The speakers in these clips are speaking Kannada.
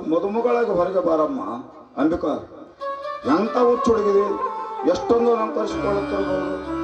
ಮದುಮಗಳಾಗಿ ಹೊರಗೆ ಬಾರಮ್ಮ. ಅಂಬಿಕಾ ಎಂಥ ಹುಚ್ಚು ಹುಡುಗಿದೆ ಎಷ್ಟೊಂದು ಅಂಬಿಕಾ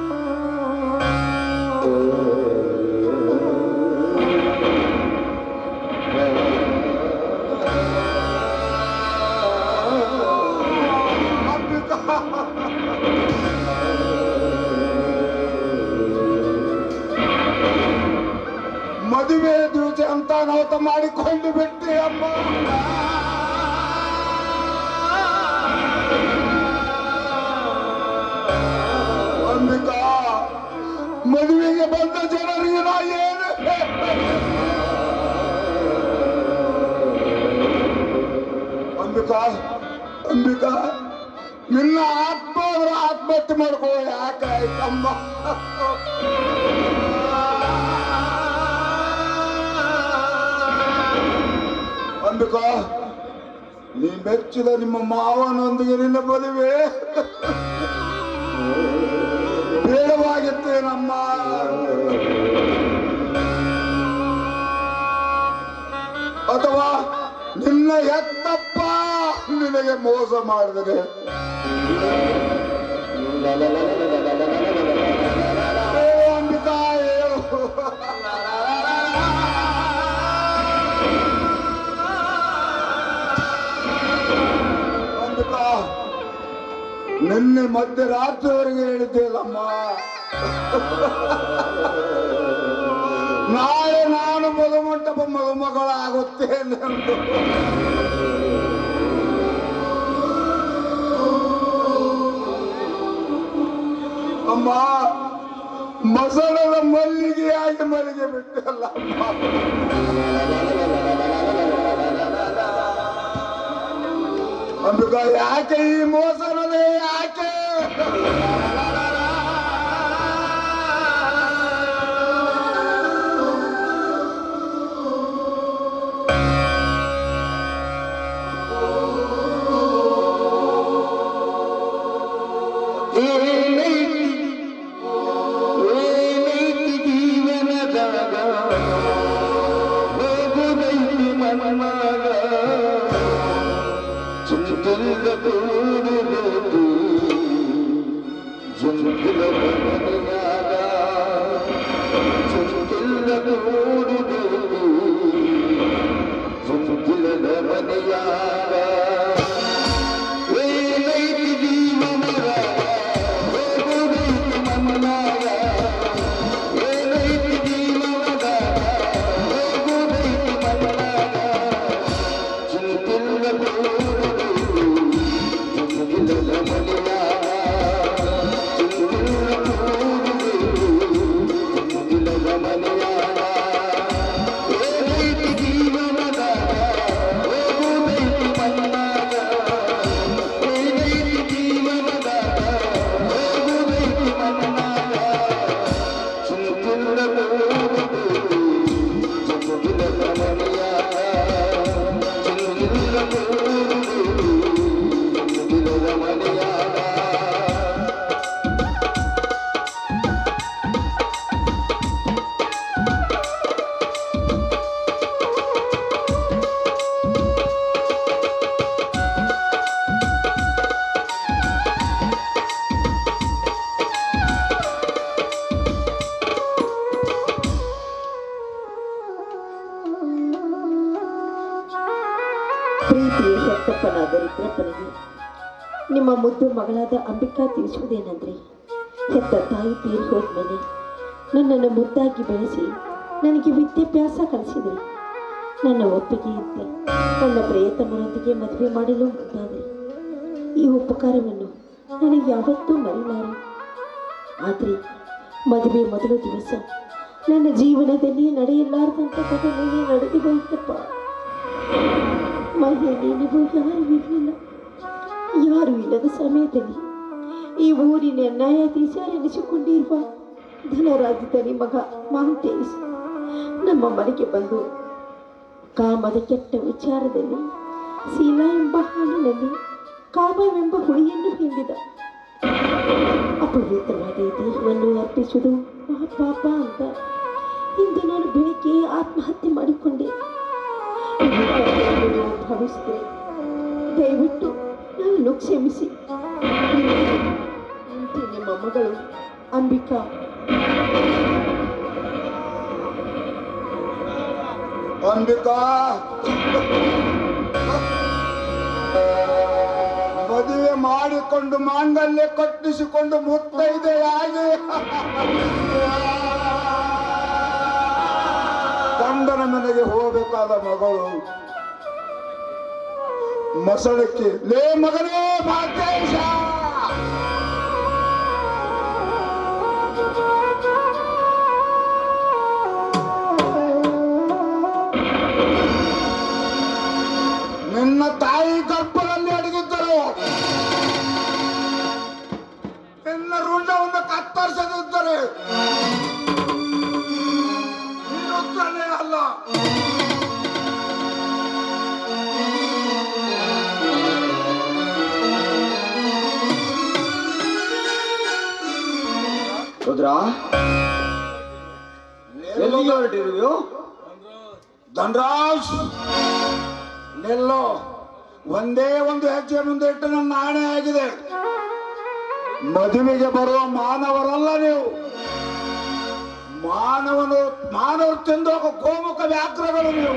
ನಿನ್ನ ಆತ್ಮ ಅವರ ಆತ್ಮಹತ್ಯೆ ಮಾಡ್ಕೋ ಯಾಕಾಯ್ತಮ್ಮ ಅಂಬಿಕಾ, ನೀ ಮೆಚ್ಚಿದ ನಿಮ್ಮ ಮಾವನೊಂದಿಗೆ ನಿನ್ನ ಮದುವೆ ಬೇಡವಾಗಿತ್ತೇನಮ್ಮ. ಅಥವಾ ನಿನ್ನ ಎತ್ತಪ್ಪ ನಿನಗೆ ಮೋಸ ಮಾಡಿದರೆ? ಅಂಬಿಕಾ ಹೇಳು ಅಂಬಿಕಾ ನಿನ್ನೆ ಮಧ್ಯರಾತ್ರಿವರೆಗೆ ಹೇಳಿದ್ದೇಲಮ್ಮ. ನಾಳೆ ನಾನು ಮಧುಮಂಟಪ ಮದುಮಗಳಾಗುತ್ತೇನೆ ಮಸಳದ ಮಲ್ಲಿಗೆಯಾಗಿ ಮಲ್ಲಿಗೆ ಬಿಟ್ಟಲ್ಲ ಅಂಬಿಕಾ ಯಾಕೆ ಈ ಯಾಕೆ Yeah. ತಿಳಿಸುವುದೇನೆಂದ್ರೆ ಹೆತ್ತ ತಾಯಿ ತೀರಿ ಹೋದ್ಮೇಲೆ ನನ್ನನ್ನು ಮುದ್ದಾಗಿ ಬೆಳೆಸಿ ನನಗೆ ವಿದ್ಯಾಭ್ಯಾಸ ಕಲಿಸಿದ್ರಿ. ನನ್ನ ಒಪ್ಪಿಗೆ ಇದ್ದೆ. ನನ್ನ ಪ್ರಿಯತಮನೊಂದಿಗೆ ಮದುವೆ ಮಾಡಲು ಮುಂದಾದ್ರಿ. ಈ ಉಪಕಾರವನ್ನು ನನಗೆ ಯಾವತ್ತೂ ಮರೆಯಲಾರೆ. ಆದರೆ ಮದುವೆ ಮೊದಲ ದಿವಸ ನನ್ನ ಜೀವನದಲ್ಲಿ ನಡೆಯಲಾರದಂಥ ಘಟನೆ ನಡೆದು ಹೋಯ್ತಪ್ಪ. ಮನೆಯಲ್ಲಿ ನೀವು ಯಾರೂ ಇರಲಿಲ್ಲ. ಯಾರೂ ಇಲ್ಲದ ಸಮಯದಲ್ಲಿ ಈ ಊರಿನ ನ್ಯಾಯಾಧೀಶರೆನಿಸಿಕೊಂಡಿರುವ ಧನರಾಜಧನಿ ಮಗ ಮಾಂತೇಶ್, ನಮ್ಮ ಮನೆಗೆ ಬಂದು ಕಾಮದ ಕೆಟ್ಟ ವಿಚಾರದಲ್ಲಿ ಶೀಲಾ ಎಂಬ ಹಾಲಿನಲ್ಲಿ ಕಾಮವೆಂಬ ಹುಳಿಯನ್ನು ಹಿಂಡಿದ. ಅಪವಿತ್ರವಾದ ದೇಹವನ್ನು ಅರ್ಪಿಸುವುದು ಮಹಾಪಾಪ ಅಂತ ಇಂದು ನಾನು ಬೆಳಿಗ್ಗೆ ಆತ್ಮಹತ್ಯೆ ಮಾಡಿಕೊಂಡೆ. ಭಾವಿಸಿದೆ ದಯವಿಟ್ಟು ನನ್ನನ್ನು ಕ್ಷಮಿಸಿ. ಇಂತಿ ನಿಮ್ಮ ಮಗಳು ಅಂಬಿಕಾ. ಅಂಬಿಕಾ! ಮದುವೆ ಮಾಡಿಕೊಂಡು ಮಾಂಗಲ್ಯ ಕಟ್ಟಿಸಿಕೊಂಡು ಮುತ್ತೈದೆಯಾಗಿ ಗಂಡನ ಮನೆಗೆ ಹೋಗಬೇಕಾದ ಮಗಳು ಮಸಳಕ್ಕೆ ಲೇ ಮಗನೇ ಮಾತೇಶ ನಿನ್ನ ತಾಯಿ ಗರ್ಭದಲ್ಲಿ ಮುಂದೆ ನಮ್ಮ ನನ್ನ ನಾಣೆ ಆಗಿದೆ. ಮದುವೆಗೆ ಬರುವ ಮಾನವರಲ್ಲ ನೀವು. ಮಾನವನು, ಮಾನವರು ತಿಂದು ಗೋಮುಖ ವ್ಯಾಘ್ರಗಳು ನೀವು.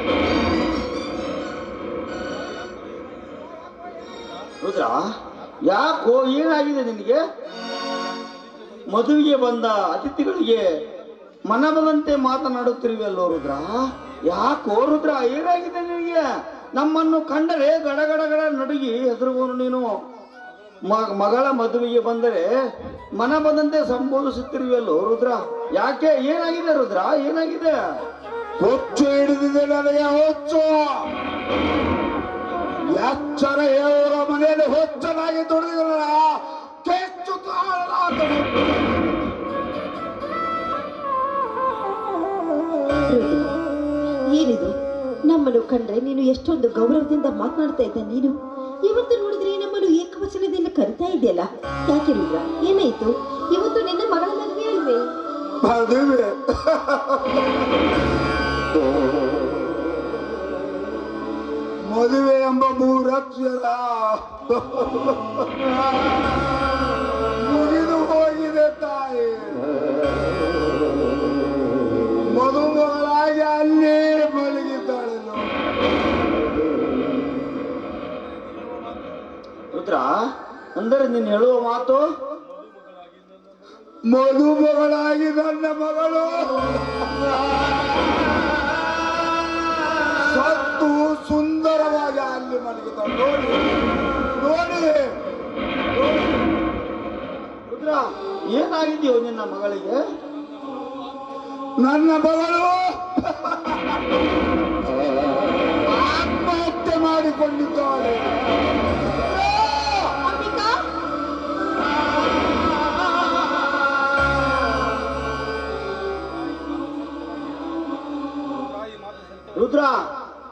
ರುದ್ರ, ಯಾಕೋ ಏನಾಗಿದೆ ನಿನಗೆ? ಮದುವೆಗೆ ಬಂದ ಅತಿಥಿಗಳಿಗೆ ಮನಬದಂತೆ ಮಾತನಾಡುತ್ತಿರುವೆಯಲ್ಲೋ ರುದ್ರ? ಯಾಕೋ ರುದ್ರ, ಏನಾಗಿದೆ ನಿನಗೆ? ನಮ್ಮನ್ನು ಕಂಡರೆ ಗಡಗಡಗಡ ನಡುಗಿ ಹೆದರುವನು ನೀನು. ಮ- ಮಗಳ ಮದುವೆಗೆ ಬಂದರೆ ಮನ ಬಂದಂತೆ ಸಂಬೋಧಿಸುತ್ತಿರುವೆಯಲ್ಲೋ ರುದ್ರ? ಯಾಕೆ? ಏನಾಗಿದೆ ರುದ್ರ? ಏನಾಗಿದೆ? ಹೊಚ್ಚು ಹಿಡಿದಿದೆ ನನಗೆ ಹೊಚ್ಚು. ಎಚ್ಚರ ಹೇಳುವ ಮನೆಯಲ್ಲಿ ಹೊಚ್ಚಲಾಗಿ ತೊಡಗಿದ್ರು ಕೆಚ್ಚು ಏನಿದು? ನಮ್ಮನ್ನು ಕಂಡ್ರೆ ನೀನು ಎಷ್ಟೊಂದು ಗೌರವದಿಂದ ಮಾತನಾಡ್ತಾ ಇದ್ದ ನೀನು? ಇವತ್ತು ನೋಡಿದ್ರೆ ನಮ್ಮನ್ನು ಏಕವಚನದಿಂದ ಕರಿತಾ ಇದೆಯಲ್ಲ ಯಾಕೆ ರುದ್ರ? ಏನಾಯ್ತು? ಇವತ್ತು ನಿನ್ನ ಮಗಳ ಮದುವೆ ಅಲ್ವೇ? ಮದುವೆ. ಎಂಬ ಮೂರಕ್ಷರ ಮುಗಿದು ಹೋಗಿದೆ ತಾಯಿ. ಅಂದರೆ ನೀನು ಹೇಳುವ ಮಾತು? ಮದುಮಗಳಾಗಿ ನನ್ನ ಮಗಳು. ಸತ್ತು ಸುಂದರವಾಗಿ ಅಲ್ಲಿ ಮಲಗಿದ ನೋಡಿ. ರುದ್ರ, ಏನಾಗಿದೆಯೋ ನಿನ್ನ ಮಗಳಿಗೆ? ನನ್ನ ಮಗಳು. ಆತ್ಮಹತ್ಯೆ ಮಾಡಿಕೊಂಡಿದ್ದಾಳೆ.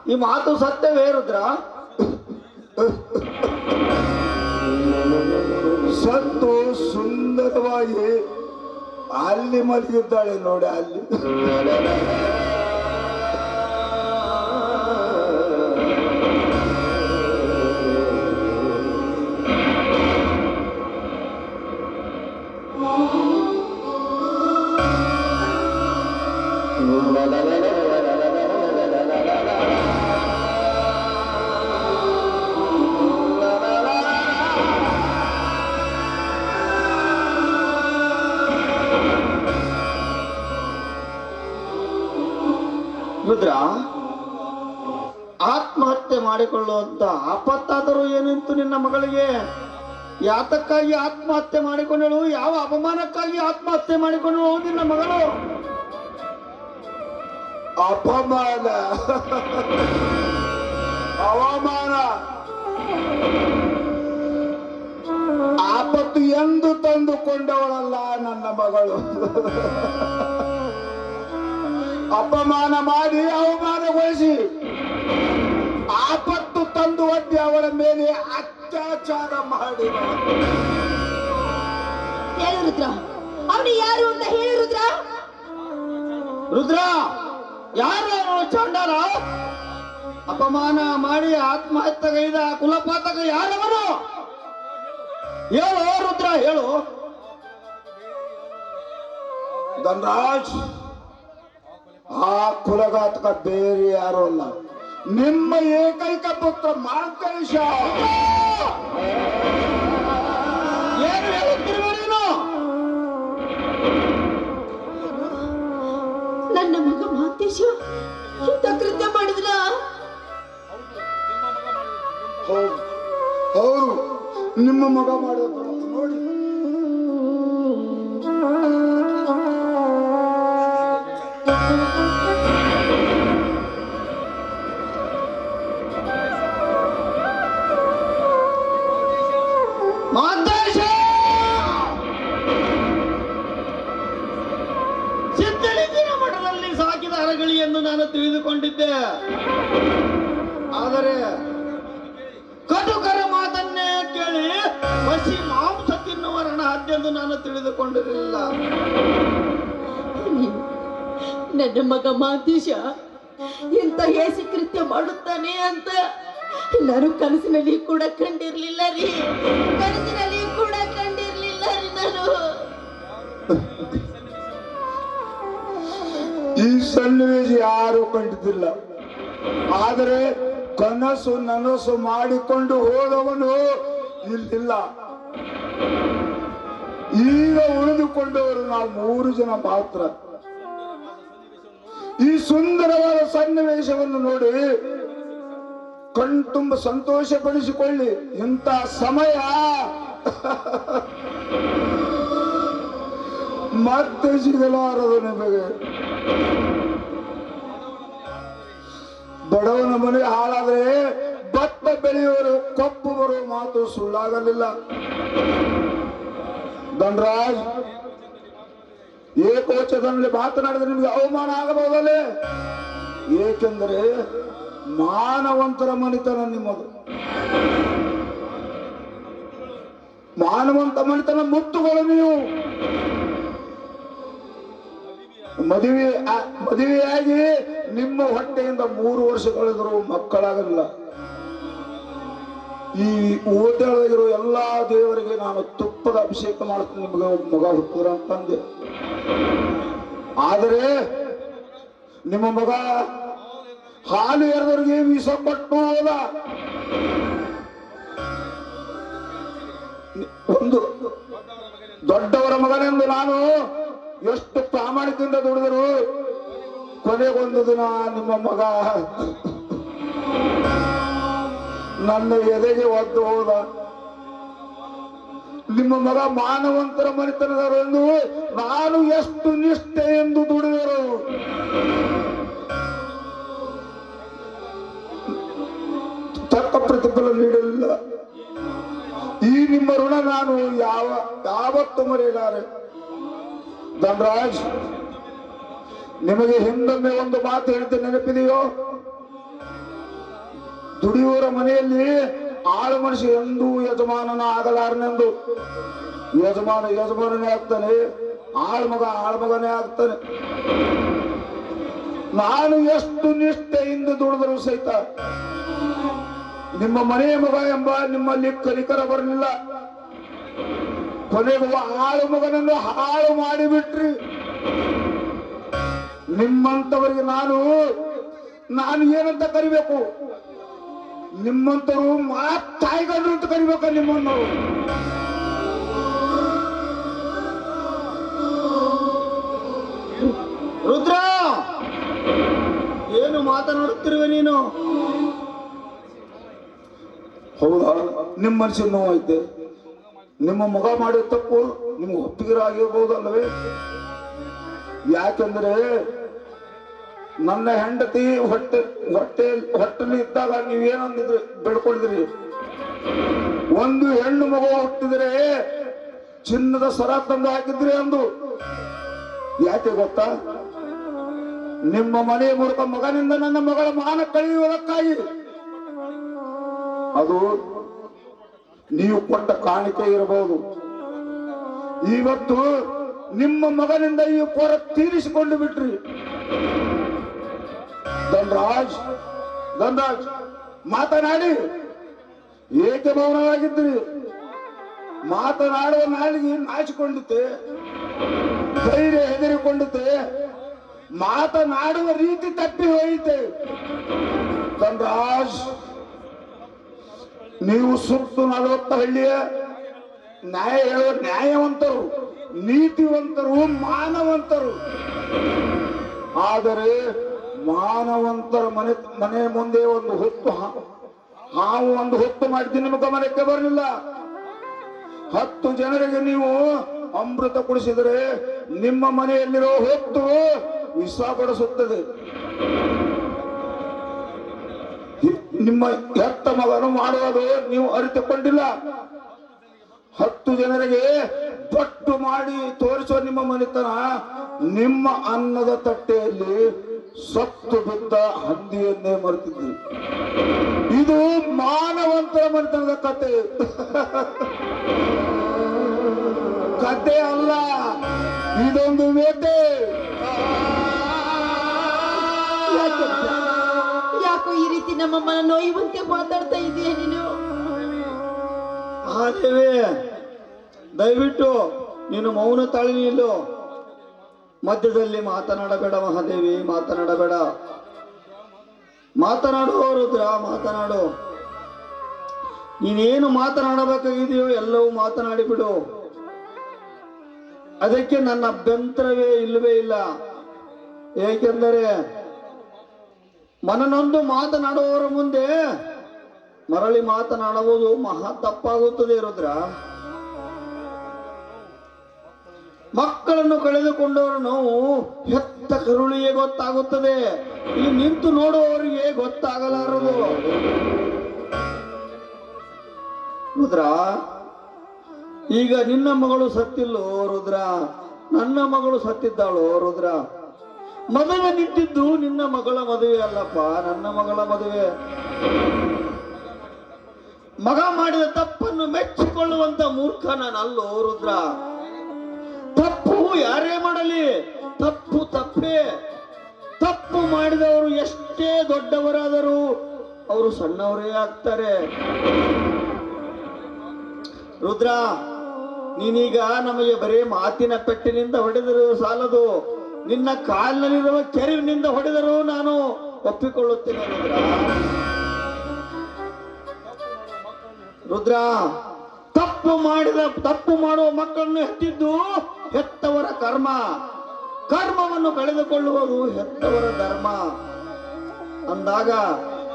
ಈ ಮಾತು ಸತ್ಯವೇ ರುದ್ರ ಸತ್ತು ಸುಂದರವಾಗಿ ಅಲ್ಲಿ ಮಲಗಿದ್ದಾಳೆ ನೋಡಿ ಅಲ್ಲಿ. La ರುದ್ರ ಆತ್ಮಹತ್ಯೆ ಮಾಡಿಕೊಳ್ಳುವಂತ ಆಪತ್ತಾದರೂ ಏನಿತ್ತು ನಿನ್ನ ಮಗಳಿಗೆ? ಯಾತಕ್ಕಾಗಿ ಆತ್ಮಹತ್ಯೆ ಮಾಡಿಕೊಂಡಳು? ಯಾವ ಅಪಮಾನಕ್ಕಾಗಿ ಆತ್ಮಹತ್ಯೆ ಮಾಡಿಕೊಂಡಳು ನಿನ್ನ ಮಗಳು? ಅಪಮಾನ. ಅವಮಾನ. ಆಪತ್ತು ಎಂದು ತಂದುಕೊಂಡವಳಲ್ಲ ನನ್ನ ಮಗಳು. ಅಪಮಾನ ಮಾಡಿ ಅವಮಾನಗೊಳಿಸಿ ಆಪತ್ತು ತಂದು ಒಡ್ಡಿ ಅವಳ ಮೇಲೆ ಅತ್ಯಾಚಾರ ಮಾಡಿ. ಹೇಳು ರುದ್ರ. ಅವನು ಯಾರು ಅಂತ ಹೇಳಿ ರುದ್ರ. ರುದ್ರ ಯಾರು ಅವನು? ಚಂಡಾಲ ಅಪಮಾನ ಮಾಡಿ ಆತ್ಮಹತ್ಯೆಗೈದ ಕುಲಪಾತಕ ಯಾರವನು? ಹೇಳು ರುದ್ರ ಹೇಳು. ಧನರಾಜ್ ಆ ಕುಲಘಾತಕ ಬೇರೆ ಯಾರು ಅಲ್ಲ. ನಿಮ್ಮ ಏಕೈಕ ಪುತ್ರ ಮಾಂಕೇಶ ಏನು ಹೇಳುತ್ತಿರುವ ನೀನು? ನನ್ನ ಮಗ ಮಹಂತೇಶ ಇಂಥ ಕೃತ್ಯ ಮಾಡಿದ್ರ ಹೌದು. ಹೌದು. ನಿಮ್ಮ ಮಗ ಮಾಡೋದು ನೋಡಿ. ಮಾತೇಶ ಸಿದ್ಧಲಿಂಗಿನ ಮಠದಲ್ಲಿ ಸಾಕಿದ ನಾನು ತಿಳಿದುಕೊಂಡಿದ್ದೆ. ಆದರೆ ಕಟುಕರ ಮಾತನ್ನೇ ಕೇಳಿ ಹಸಿ ಮಾಂಸ ತಿನ್ನುವ ಎಂದು ನಾನು ತಿಳಿದುಕೊಂಡಿರಲಿಲ್ಲ. ನೀನು ನನ್ನ ಮಗ ಮಾತೀಶ ಇಂಥ ಹೇಸಿ ಕೃತ್ಯ ಮಾಡುತ್ತಾನೆ ಅಂತ ನಾನು ಕನಸಿನಲ್ಲಿ ಕೂಡ ಕಂಡಿರ್ಲಿಲ್ಲ ರೀ. ಕನಸಿನಲ್ಲಿ ಕೂಡ ಕಂಡಿರ್ಲಿಲ್ಲ ರೀ ನಾನು. ಈ ಸನ್ನಿವೇಶ ಯಾರು ಕಂಡಿದ್ದಿಲ್ಲ. ಆದರೆ ಕನಸು ನನಸು ಮಾಡಿಕೊಂಡು ಹೋದವನು ಇಲ್ಲಿಲ್ಲ. ಈಗ ಉಳಿದುಕೊಂಡವರು ನಾವು ಮೂರು ಜನ ಮಾತ್ರ. ಈ ಸುಂದರವಾದ ಸನ್ನಿವೇಶವನ್ನು ನೋಡಿ ಕಣ್ತುಂಬ ಸಂತೋಷಪಡಿಸಿಕೊಳ್ಳಿ. ಇಂಥ ಸಮಯ. ಮತ್ತೆ ಸಿಗಲಾರದು ನಿಮಗೆ. ಬಡವನ ಮನೆ ಹಾಳಾದ್ರೆ ಭತ್ತ ಬೆಳೆಯುವರು, ಕಪ್ಪು ಬರುವ ಮಾತು ಸುಳ್ಳಾಗಲಿಲ್ಲ. ಧನರಾಜ್ ಏಕೋಚದಲ್ಲಿ ಮಾತನಾಡಿದ್ರೆ ನಿಮಗೆ ಅವಮಾನ ಆಗಬಹುದಲ್ಲೇ? ಏಕೆಂದರೆ ಮಾನವಂತರ ಮನಿತನ ನಿಮ್ಮದು. ಮಾನವಂತ ಮನಿತನ ಮುತ್ತುಗಳು ನೀವು. ಮದುವೆ ಮದುವೆಯಾಗಿ ನಿಮ್ಮ ಹೊಟ್ಟೆಯಿಂದ ಮೂರು ವರ್ಷ ಕಳೆದರೂ ಮಕ್ಕಳಾಗಲಿಲ್ಲ. ಈ ಓದಾಳಗಿರೋ ಎಲ್ಲಾ ದೇವರಿಗೆ ನಾನು ತುಪ್ಪದ ಅಭಿಷೇಕ ಮಾಡ್ತೀನಿ, ನಿಮಗೆ ಮಗ ಹುಟ್ಟಿದ್ರ ಅಂತಂದೆ ಆದರೆ ನಿಮ್ಮ ಮಗ ಹಾಲು ಎರಡರಿಗೆ ವಿಷ ಹೋದ. ಒಂದು ದೊಡ್ಡವರ ಮಗನೆಂದು ನಾನು ಎಷ್ಟು ಪ್ರಾಮಾಣಿಕದಿಂದ ದುಡಿದರು ಕೊನೆಗೊಂದು ದಿನ ನಿಮ್ಮ ಮಗ ನನ್ನ ಎದೆಗೆ ಒದ್ದು ಹೋದ. ನಿಮ್ಮ ಮಗ ಮಾನವಂತರ ಮನೆತನದವರು ಎಂದು ನಾನು ಎಷ್ಟು ನಿಷ್ಠೆ ಎಂದು ದುಡಿದರು ಪ್ರತಿಫಲ ನೀಡಲಿಲ್ಲ ಈ ನಿಮ್ಮ ಋಣ ನಾನು ಯಾವ, ಯಾವತ್ತು ಮರೆಯಲಾರೆ. ಧನರಾಜ್, ನಿಮಗೆ ಹಿಂದೊಮ್ಮೆ ಒಂದು ಮಾತು ಹೇಳ್ತೇನೆ, ನೆನಪಿದೆಯೋ? ದುಡಿಯುವರ ಮನೆಯಲ್ಲಿ ಆಳು ಮನುಷ್ಯ ಎಂದೂ ಯಜಮಾನನ ಆಗಲಾರನೆಂದು. ಯಜಮಾನ ಯಜಮಾನನೇ ಆಗ್ತಾನೆ, ಆಳು ಮಗ ಆಳು ಮಗನೇ ಆಗ್ತಾನೆ. ನಾನು ಎಷ್ಟು ನಿಷ್ಠೆಯಿಂದ ದುಡಿದರೂ ಸಹಿತ ನಿಮ್ಮ ಮನೆಯ ಮಗ ಎಂಬ ನಿಮ್ಮಲ್ಲಿ ಕಲಿಕರ ಬರಲಿಲ್ಲ. ಕೊನೆಗೂ ಆಳು ಮಗನನ್ನು ಹಾಳು ಮಾಡಿಬಿಟ್ರಿ. ನಿಮ್ಮಂತವರಿಗೆ ನಾನು ನಾನು ಏನಂತ ಕರಿಬೇಕು? ನಿಮ್ಮಂತರು ಮಾತಾಯ್ಗಂಡ್ರು ಅಂತ ಕರಿಬೇಕ ನಿಮ್ಮನ್ನು? ರುದ್ರ, ಏನು ಮಾತನಾಡುತ್ತಿರುವೆ ನೀನು? ಹೌದಾ? ನಿಮ್ಮ ಮನಸ್ಸಿನ ಐತೆ. ನಿಮ್ಮ ಮಗ ಮಾಡಿದ ತಪ್ಪು ನಿಮ್ಗೆ ಒಪ್ಪಿಗೆ ಆಗಿರ್ಬೋದಲ್ಲವೇ ಯಾಕೆಂದ್ರೆ ನನ್ನ ಹೆಂಡತಿ ಹೊಟ್ಟೆ ಹೊಟ್ಟೆ ಹೊಟ್ಟೆಲಿ ಇದ್ದಾಗ ನೀವೇನಂದಿದ್ರಿ ಬೆಳ್ಕೊಂಡಿದ್ರಿ ಒಂದು ಹೆಣ್ಣು ಮಗು ಹುಟ್ಟಿದ್ರೆ ಚಿನ್ನದ ಸರ ತಂದು ಹಾಕಿದ್ರಿ ಅಂದು. ಯಾಕೆ ಗೊತ್ತಾ? ನಿಮ್ಮ ಮನೆ ಮೂಲಕ ಮಗನಿಂದ ನನ್ನ ಮಗಳ ಮಾನ ಕಳೆಯುವುದಕ್ಕಾಗಿ ಅದು ನೀವು ಕೊಟ್ಟ ಕಾಣಿಕೆ ಇರಬಹುದು. ಇವತ್ತು ನಿಮ್ಮ ಮಗನಿಂದ ಈ ಕೊರ ತೀರಿಸಿಕೊಂಡು ಬಿಟ್ರಿ. ಧನ್ರಾಜ್ ಧನ್ರಾಜ್, ಮಾತನಾಡಿ. ಏಕೆ ಮೌನವಾಗಿದ್ರಿ ಮಾತನಾಡುವ ನಾಳಿಗೆ ನಾಚಿಕೊಂಡಿತೆ ಧೈರ್ಯ ಹೆದರಿಕೊಂಡಿತೆ ಮಾತನಾಡುವ ರೀತಿ ತಪ್ಪಿ ಹೋಯಿತೆ. ಧನ್ರಾಜ್ ನೀವು ಸುತ್ತು ನಲವತ್ತ ಹಳ್ಳಿಯ ನ್ಯಾಯ ಹೇಳುವ ನ್ಯಾಯವಂತರು, ನೀತಿವಂತರು, ಮಾನವಂತರು. ಆದರೆ ಮಾನವಂತರ ಮನೆ ಮನೆ ಮುಂದೆ ಒಂದು ಹೊತ್ತು ಹಾವು ಒಂದು ಹೊತ್ತು ಮಾಡಿದ್ದು ನಿಮ್ಮ ಗಮನಕ್ಕೆ ಬರಲಿಲ್ಲ. ಹತ್ತು ಜನರಿಗೆ ನೀವು ಅಮೃತ ಕುಡಿಸಿದರೆ ನಿಮ್ಮ ಮನೆಯಲ್ಲಿರೋ ಹೊತ್ತು ವಿಷ ಕೊಡಿಸುತ್ತದೆ. ನಿಮ್ಮ ಹೆತ್ತ ಮಗನು ಮಾಡುವುದು ನೀವು ಅರಿತುಕೊಂಡಿಲ್ಲ. ಹತ್ತು ಜನರಿಗೆ ಪಟ್ಟು ಮಾಡಿ ತೋರಿಸುವ ನಿಮ್ಮ ಮನೆತನ ನಿಮ್ಮ ಅನ್ನದ ತಟ್ಟೆಯಲ್ಲಿ ಸತ್ತು ಬಿದ್ದ ಹಂದಿಯನ್ನೇ ಮರೆತಿದ್ರಿ ಇದು ಮಾನವಂತರ ಮನೆತನದ ಕತೆ. ಕತೆ ಅಲ್ಲ, ಇದೊಂದು ಬೇಟೆ ಯಾಕೆ ಈ ರೀತಿ ನಮ್ಮಮ್ಮನ ನೋಯುವಂತೆ ಮಾತಾಡ್ತಾ ಇದೀಯ ನೀನು? ಮಹಾದೇವಿ ದಯವಿಟ್ಟು ನೀನು ಮೌನ ತಾಳಿ ನಿಲ್ಲು. ಮಧ್ಯದಲ್ಲಿ ಮಾತನಾಡಬೇಡ ಮಹಾದೇವಿ, ಮಾತನಾಡಬೇಡ. ಮಾತನಾಡು ರುದ್ರ, ಮಾತನಾಡು. ನೀನೇನು ಮಾತನಾಡಬೇಕಾಗಿದೆಯೋ ಎಲ್ಲವೂ ಮಾತನಾಡಿ ಬಿಡು ಅದಕ್ಕೆ ನನ್ನ ಅಭ್ಯಂತರವೇ ಇಲ್ಲವೇ ಇಲ್ಲ. ಏಕೆಂದರೆ ಮನನೊಂದು ಮಾತನಾಡುವವರ ಮುಂದೆ ಮರಳಿ ಮಾತನಾಡುವುದು ಮಹಾ ತಪ್ಪಾಗುತ್ತದೆ, ರುದ್ರ. ಮಕ್ಕಳನ್ನು ಕಳೆದುಕೊಂಡವರ ನೋವು ಹೆತ್ತ ಕರುಳಿಗೆ ಗೊತ್ತಾಗುತ್ತದೆ. ಇಲ್ಲಿ ನಿಂತು ನೋಡುವವರಿಗೆ ಗೊತ್ತಾಗಲಾರದು. ರುದ್ರ, ಈಗ ನಿನ್ನ ಮಗಳು ಸತ್ತಿಲ್ಲೋ, ರುದ್ರ? ನನ್ನ ಮಗಳು ಸತ್ತಿದ್ದಾಳೋ, ರುದ್ರ? ಮದುವೆ ನಿಂತಿದ್ದು ನಿನ್ನ ಮಗಳ ಮದುವೆ ಅಲ್ಲಪ್ಪ, ನನ್ನ ಮಗಳ ಮದುವೆ. ಮಗ ಮಾಡಿದ ತಪ್ಪನ್ನು ಮೆಚ್ಚಿಕೊಳ್ಳುವಂತ ಮೂರ್ಖ ನಾನಲ್ಲೋ ರುದ್ರ. ತಪ್ಪು ಯಾರೇ ಮಾಡಲಿ, ತಪ್ಪು ತಪ್ಪೇ. ತಪ್ಪು ಮಾಡಿದವರು ಎಷ್ಟೇ ದೊಡ್ಡವರಾದರೂ ಅವರು ಸಣ್ಣವರೇ ಆಗ್ತಾರೆ. ರುದ್ರ, ನೀನೀಗ ನಮಗೆ ಬರೀ ಮಾತಿನ ಪೆಟ್ಟಿನಿಂದ ಹೊಡೆದರೂ ಸಾಲದು. ನಿನ್ನ ಕಾಲಿನಲ್ಲಿರುವ ಕೆರಿವಿನಿಂದ ಹೊಡೆದರೂ ನಾನು ಒಪ್ಪಿಕೊಳ್ಳುತ್ತೇನೆ ರುದ್ರ, ತಪ್ಪು ಮಾಡಿದ, ತಪ್ಪು ಮಾಡುವ ಮಕ್ಕಳನ್ನು ಹೆತ್ತಿದ್ದು ಹೆತ್ತವರ ಕರ್ಮ. ಕರ್ಮವನ್ನು ಕಳೆದುಕೊಳ್ಳುವುದು ಹೆತ್ತವರ ಧರ್ಮ. ಅಂದಾಗ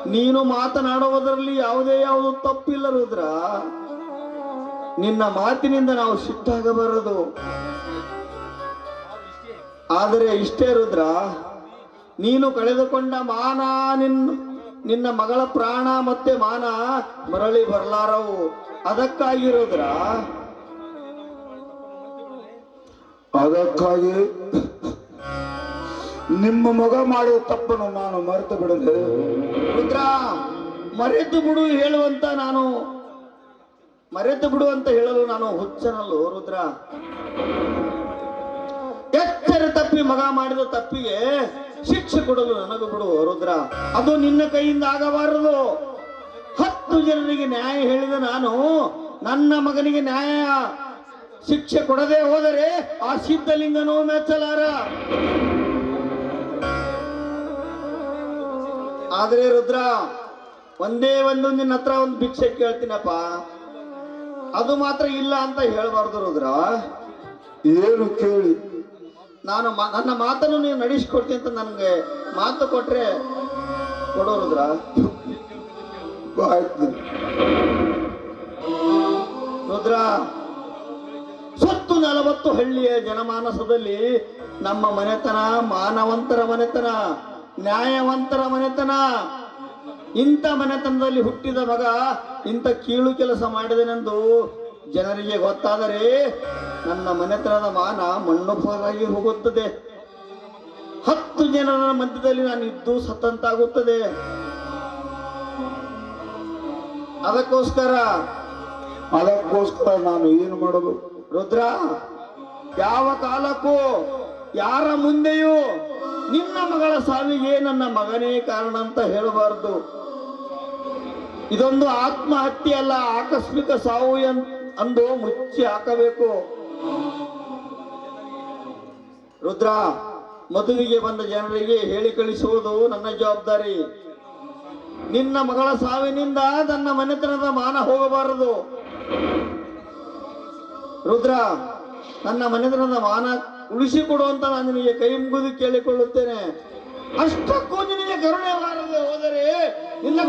ನೀನು ಮಾತನಾಡುವುದರಲ್ಲಿ ಯಾವುದೇ ಯಾವುದು ತಪ್ಪಿಲ್ಲ, ರುದ್ರ. ನಿನ್ನ ಮಾತಿನಿಂದ ನಾವು ಸಿಟ್ಟಾಗಬಾರದು. ಆದರೆ ಇಷ್ಟೇ ರುದ್ರ ನೀನು ಕಳೆದುಕೊಂಡ ಮಾನ ನಿನ್ನ ನಿನ್ನ ಮಗಳ ಪ್ರಾಣ ಮತ್ತೆ ಮಾನ ಮರಳಿ ಬರಲಾರವು. ಅದಕ್ಕಾಗಿ ರುದ್ರ ಅದಕ್ಕಾಗಿ ನಿಮ್ಮ ಮಗ ಮಾಡುವ ತಪ್ಪನ್ನು ನಾನು ಮರೆತು ಬಿಡದೆ. ರುದ್ರ ಮರೆತು ಬಿಡು ಹೇಳುವಂತ ನಾನು ಮರೆತು ಬಿಡು ಅಂತ ಹೇಳಲು ನಾನು ಹುಚ್ಚನಲ್ಲೋ ರುದ್ರ? ಎಚ್ಚರ ತಪ್ಪಿ ಮಗ ಮಾಡಿದ ತಪ್ಪಿಗೆ ಶಿಕ್ಷೆ ಕೊಡಲು ನನಗೆ ಬಿಡು ರುದ್ರ ಅದು ನಿನ್ನ ಕೈಯಿಂದ ಆಗಬಾರದು. ಹತ್ತು ಜನರಿಗೆ ನ್ಯಾಯ ಹೇಳಿದ ನಾನು. ನನ್ನ ಮಗನಿಗೆ ನ್ಯಾಯ ಶಿಕ್ಷೆ ಕೊಡದೆ ಹೋದರೆ ಆ ಸಿದ್ಧಲಿಂಗನೂ ಮೆಚ್ಚಲಾರ. ಆದ್ರೆ ರುದ್ರ ಒಂದೇ ಒಂದು ನಿನ್ನ ಹತ್ರ ಒಂದು ಭಿಕ್ಷೆ ಕೇಳ್ತೀನಪ್ಪ. ಅದು ಮಾತ್ರ ಇಲ್ಲ ಅಂತ ಹೇಳಬಾರ್ದು ರುದ್ರ ಏನು ಕೇಳಿ? ನಾನು ನನ್ನ ಮಾತನ್ನು ನೀವು ನಡೆಸ್ಕೊಡ್ತೀನಿ ಅಂತ ನನಗೆ ಮಾತು ಕೊಟ್ರೆ ಕೊಡೋರುದ್ರ? ರುದ್ರ ಸುತ್ತು ನಲವತ್ತು ಹಳ್ಳಿಯ ಜನಮಾನಸದಲ್ಲಿ ನಮ್ಮ ಮನೆತನ ಮಾನವಂತರ ಮನೆತನ ನ್ಯಾಯವಂತರ ಮನೆತನ. ಇಂಥ ಮನೆತನದಲ್ಲಿ ಹುಟ್ಟಿದ ಮಗ ಇಂಥ ಕೀಳು ಕೆಲಸ ಮಾಡಿದನೆಂದು ಜನರಿಗೆ ಗೊತ್ತಾದರೆ ನನ್ನ ಮನೆತನದ ಮಾನ ಮಣ್ಣು ಪಾಲಾಗಿ ಹೋಗುತ್ತದೆ. ಹತ್ತು ಜನರ ಮಧ್ಯದಲ್ಲಿ ನಾನು ಇದ್ದು ಸತ್ತಂತಾಗುತ್ತದೆ. ಅದಕ್ಕೋಸ್ಕರ ಅದಕ್ಕೋಸ್ಕರ ನಾನು ಏನು ಮಾಡೋದು ರುದ್ರ ಯಾವ ಕಾಲಕ್ಕೂ ಯಾರ ಮುಂದೆಯೂ ನಿನ್ನ ಮಗಳ ಸಾವಿಗೆ ನನ್ನ ಮಗನೇ ಕಾರಣ ಅಂತ ಹೇಳಬಾರದು. ಇದೊಂದು ಆತ್ಮಹತ್ಯೆ ಅಲ್ಲ ಆಕಸ್ಮಿಕ ಸಾವು ಅಂದು ಮುಚ್ಚಿ ಹಾಕಬೇಕು. ರುದ್ರ, ಮದುವೆಗೆ ಬಂದ ಜನರಿಗೆ ಹೇಳಿ ಕಳಿಸುವುದು ನನ್ನ ಜವಾಬ್ದಾರಿ. ನಿನ್ನ ಮಗಳ ಸಾವಿನಿಂದ ನನ್ನ ಮನೆತನದ ಮಾನ ಹೋಗಬಾರದು. ರುದ್ರ, ನನ್ನ ಮನೆತನದ ಮಾನ ಉಳಿಸಿಕೊಡುವಂತ ನಾನು ನಿನಗೆ ಕೈ ಮುಗಿದು ಕೇಳಿಕೊಳ್ಳುತ್ತೇನೆ. ಅಷ್ಟಕ್ಕೂ ನಿನಗೆ ಕರುಣೆ ಬಾರದೆ ಹೋದರೆ ನಿನ್ನ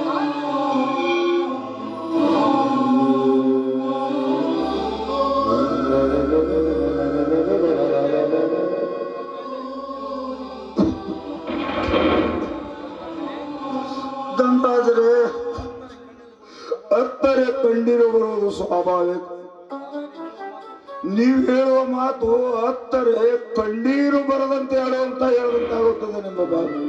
ದಂತಾದರೆ ಅತ್ತರೆ ಕಂಡಿರು ಬರುವುದು ಸ್ವಾಭಾವಿಕ. ನೀವು ಹೇಳುವ ಮಾತು ಅತ್ತರೆ ಕಣ್ಣೀರು ಬರದಂತೆ ಹೇಳುವಂತ ಹೇಳುವಂತಾಗುತ್ತದೆ ನಿಮ್ಮ ಬಾಬು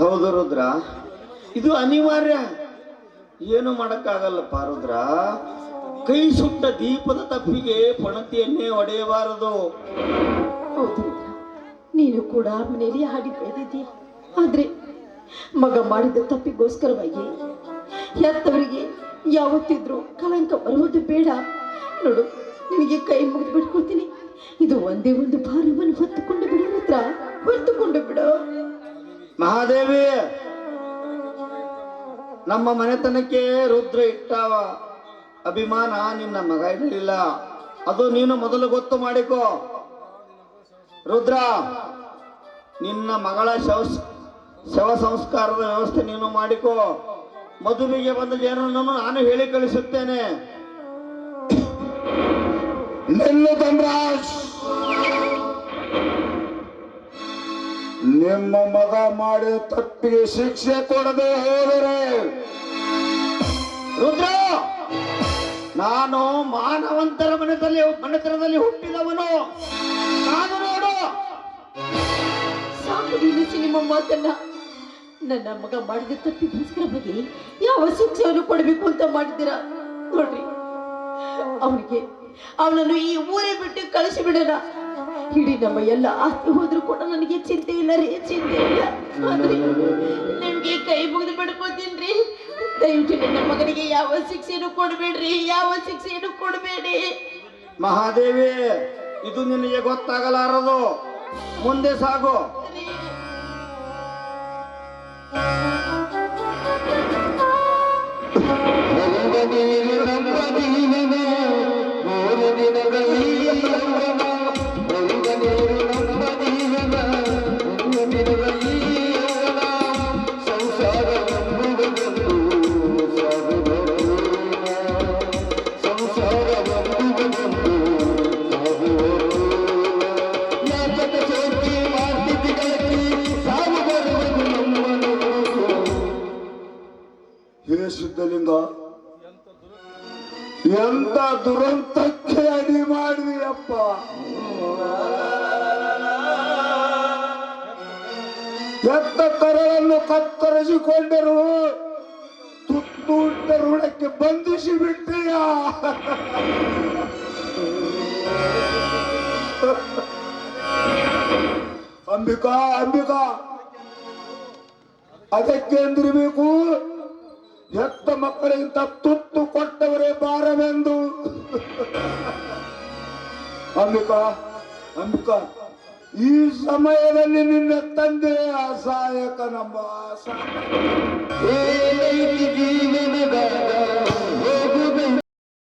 ಹೌದು ರುದ್ರ, ಇದು ಅನಿವಾರ್ಯ. ಏನು ಮಾಡಕ್ಕಾಗಲ್ಲಪ್ಪ ರುದ್ರ, ಕೈ ಸುಟ್ಟ ದೀಪದ ತಪ್ಪಿಗೆ ಪಣತಿಯನ್ನೇ ಒಡೆಯಬಾರದು. ನೀನು ಕೂಡ ಮನೆಯಲ್ಲಿ ಹಾಡಿ ಬೆಳೆದಿದ್ದೀಯ ಆದ್ರೆ ಮಗ ಮಾಡಿದ ತಪ್ಪಿಗೋಸ್ಕರವಾಗಿ ಹೆತ್ತವರಿಗೆ ಯಾವತ್ತಿದ್ರು ಕಳಂಕ ಬರುವುದು ಬೇಡ. ನೋಡು, ನಿನಗೆ ಕೈ ಮುಗಿದು ಬಿಟ್ಕೊಳ್ತೀನಿ ಇದು ಒಂದೇ ಒಂದು ಭಾರವನ್ನು ಹೊತ್ತುಕೊಂಡು ಬಿಡು ಮಾತ್ರ ಹೊತ್ತುಕೊಂಡು ಬಿಡು. ಮಹಾದೇವಿ, ನಮ್ಮ ಮನೆತನಕ್ಕೆ ರುದ್ರ ಇಟ್ಟಾವ. ಅಭಿಮಾನ ನಿನ್ನ ಮಗ ಇರಲಿಲ್ಲ. ಅದು ನೀನು ಮೊದಲು ಗೊತ್ತು ಮಾಡಿಕೋ. ರುದ್ರ ನಿನ್ನ ಮಗಳ ಶವ ಶವ ಸಂಸ್ಕಾರದ ವ್ಯವಸ್ಥೆ ನೀನು ಮಾಡಿಕೋ. ಮದುವೆಗೆ ಬಂದ ಜನರನ್ನು ನಾನು ಹೇಳಿ ಕಳಿಸುತ್ತೇನೆ. ನಿಲ್ಲು ಧನರಾಜ್! ನಿಮ್ಮ ಮಗ ಮಾಡಿ ತಪ್ಪಿಗೆ ಶಿಕ್ಷೆ ಕೊಡದೆ ಹೋದರೆ? ರುದ್ರ ನಾನು ಮಾನವಂತರ ಮನೆತಲ್ಲಿ ಮನೆತನದಲ್ಲಿ ಹುಟ್ಟಿದವನು. ನಾನು ಸಾಕು ನಿಲ್ಲಿಸಿ ನಿಮ್ಮ ಮಾತನ್ನ. ನನ್ನ ಮಗ ಮಾಡಿದ ತಪ್ಪಿಗೋಸ್ಕರವಾಗಿ ಯಾವ ಶಿಕ್ಷೆಯನ್ನು ಕೊಡಬೇಕು ಅಂತ ಮಾಡಿದ್ದೀರಾ? ನೋಡ್ರಿ ಅವನಿಗೆ ಅವನನ್ನು ಈ ಊರೇ ಬಿಟ್ಟು ಕಳಿಸಿ ಬಿಡೋಣ. ಇಡೀ ನಮ್ಮ ಎಲ್ಲ ಆಸ್ತಿ ಹೋದ್ರೂ ಕೂಡ ನನಗೆ ಚಿಂತೆ ಇಲ್ಲ ರೀ ಚಿಂತೆ ಇಲ್ಲ. ನಿಮ್ಗೆ ಕೈ ಮುಗಿದು ಬಿಡ್ಕೋತೀನ್ರಿ. ದಯವಿಟ್ಟು ನನ್ನ ಮಗನಿಗೆ ಯಾವ ಶಿಕ್ಷೆಯನ್ನು ಕೊಡಬೇಡ್ರಿ ಯಾವ ಶಿಕ್ಷೆಯನ್ನು ಕೊಡಬೇಡಿ. ಮಹಾದೇವಿ! ಇದು ನಿನಗೆ ಗೊತ್ತಾಗಲಾರದು. ಮುಂದೆ ಸಾಗು. ಸಿದ್ಧಲಿಂಗ ಎಂತ ದುರಂತಕ್ಕೆ ಅಡಿ ಮಾಡಿದೆಯಪ್ಪ ಎತ್ತ ಕರಳನ್ನು ಕತ್ತರಿಸಿಕೊಂಡರು? ತುತ್ತೂಟ ಋಣಕ್ಕೆ ಬಂಧಿಸಿ ಬಿಟ್ಟೆಯ ಅಂಬಿಕಾ ಅಂಬಿಕಾ. ಅದಕ್ಕೆ ಎಂದಿರಬೇಕು? ಹೆತ್ತ ಮಕ್ಕಳಿಗಿಂತ ತುತ್ತು ಕೊಟ್ಟವರೇ ಭಾರವೆಂದು. ಅಂಬಿಕಾ ಅಂಬಿಕಾ, ಈ ಸಮಯದಲ್ಲಿ ನಿನ್ನ ತಂದೆ ನಮ್ಮ ಅಸಹಾಯಕ ಏನೈತಿ ಜೀವನದಾಗ